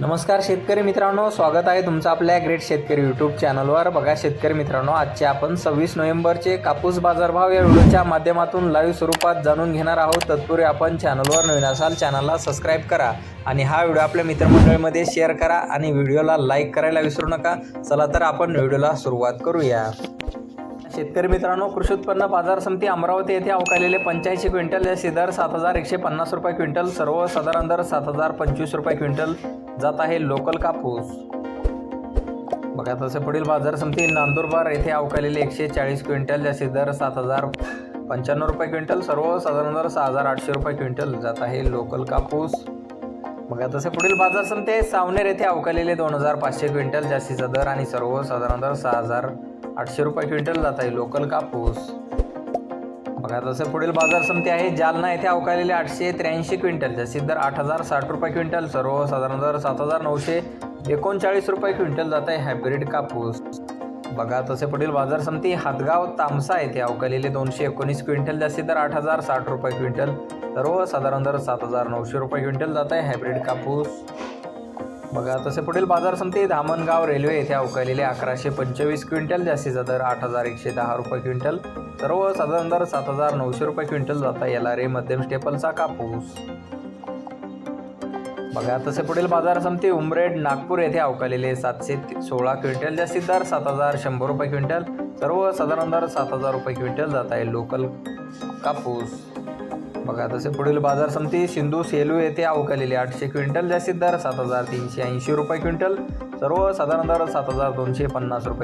नमस्कार शेतकरी मित्रांनो स्वागत आहे तुमचं आपल्या ग्रेट शेतकरी यूट्यूब चॅनलवर बघा शेतकरी मित्रांनो आजचे आपण सव्वीस नोव्हेंबरचे कापूस बाजारभाव या व्हिडिओच्या माध्यमातून लाईव्ह स्वरूपात जाणून घेणार आहोत. तत्पूर्वी आपण चॅनलवर नवीन असाल चॅनलला सबस्क्राईब करा आणि हा व्हिडिओ आपल्या मित्रमंडळीमध्ये शेअर करा आणि व्हिडिओला लाईक करायला विसरू नका. चला तर आपण व्हिडिओला सुरुवात करूया. शेतकरी मित्रांनो कृषी उत्पन्न बाजार समिती अमरावती येथे अवकालेले पंच्याऐंशी क्विंटल जास्ती दर सात हजार एकशे पन्नास रुपये क्विंटल सर्वसाधारण दर सात हजार पंचवीस रुपये क्विंटल. जात आहे लोकल कापूस. बघा तसे पुढील बाजार समिती नांदुरबार येथे अवकालेले एकशे चाळीस क्विंटल जास्ती दर सात हजार पंच्याण्णव रुपये क्विंटल सर्वसाधारण दर सहा हजार आठशे रुपये क्विंटल. जात आहे लोकल कापूस. बघा तसे पुढील बाजार समिती सावनेर येथे अवकालेले दोन हजार पाचशे क्विंटल जास्तीचा दर आणि सर्वसाधारण दर सहा हजार आठशे रुपये क्विंटल जात आहे लोकल कापूस. बघा तसे पुढील बाजार समिती आहे जालना येथे अवकालेले आठशे त्र्याऐंशी क्विंटल जास्तीत दर आठ हजार साठ रुपये क्विंटल सर्वसाधारण दर सात हजार नऊशे एकोणचाळीस रुपये क्विंटल जात आहे हायब्रिड कापूस. बघा तसे पुढील बाजार समिती हातगाव तामसा येथे अवकालेले दोनशे एकोणीस क्विंटल जास्तीत दर आठ हजार साठ रुपये क्विंटल सर्वसाधारण दर सात हजार नऊशे रुपये क्विंटल जात आहे हायब्रिड कापूस. बघा तसे पुढील बाजार समिती धामणगाव रेल्वे येथे अवकालेले अकराशे पंचवीस क्विंटल जास्तीचा दर आठ हजार एकशे दहा रुपये क्विंटल. सर्वसाधारण दर सात हजार नऊशे रुपये क्विंटल जाता याला रे मध्यम स्टेपलचा कापूस. बघा तसे पुढील बाजार समिती उमरेड नागपूर येथे अवकालेले सातशे सोळा क्विंटल जास्तीत दर सात हजार शंभर रुपये क्विंटल. सर्व साधारण दर सात हजार रुपये क्विंटल जात आहे लोकल कापूस. बघा तसे पुढील बाजार समिती सिंधू सेलू येथे अवकालेले आठशे क्विंटल जास्तीत दर सात हजार तीनशे ऐंशी रुपये क्विंटल सर्वसाधारण दर सात हजार दोनशे पन्नास रुपये.